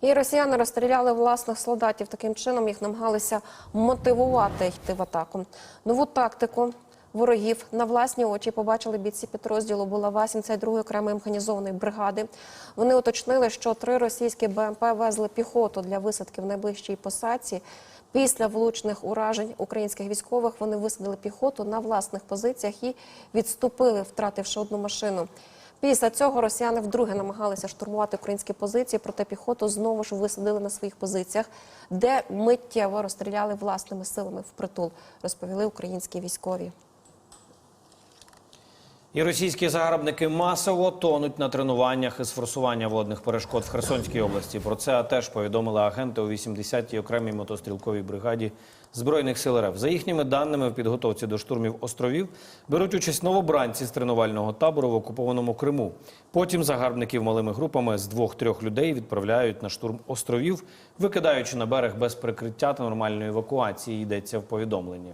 І росіяни розстріляли власних солдатів. Таким чином їх намагалися мотивувати йти в атаку. Нову тактику ворогів на власні очі побачили бійці підрозділу Булава 72-ї окремої механізованої бригади. Вони уточнили, що три російські БМП везли піхоту для висадки в найближчій посадці. Після влучних уражень українських військових вони висадили піхоту на власних позиціях і відступили, втративши одну машину. Після цього росіяни вдруге намагалися штурмувати українські позиції, проте піхоту знову ж висадили на своїх позиціях, де миттєво розстріляли власними силами впритул, розповіли українські військові. І російські загарбники масово тонуть на тренуваннях із форсування водних перешкод в Херсонській області. Про це теж повідомили агенти у 80-й окремій мотострілковій бригаді збройних сил РФ. За їхніми даними, в підготовці до штурмів островів беруть участь новобранці з тренувального табору в окупованому Криму. Потім загарбників малими групами з двох-трьох людей відправляють на штурм островів, викидаючи на берег без прикриття та нормальної евакуації. Йдеться в повідомленні.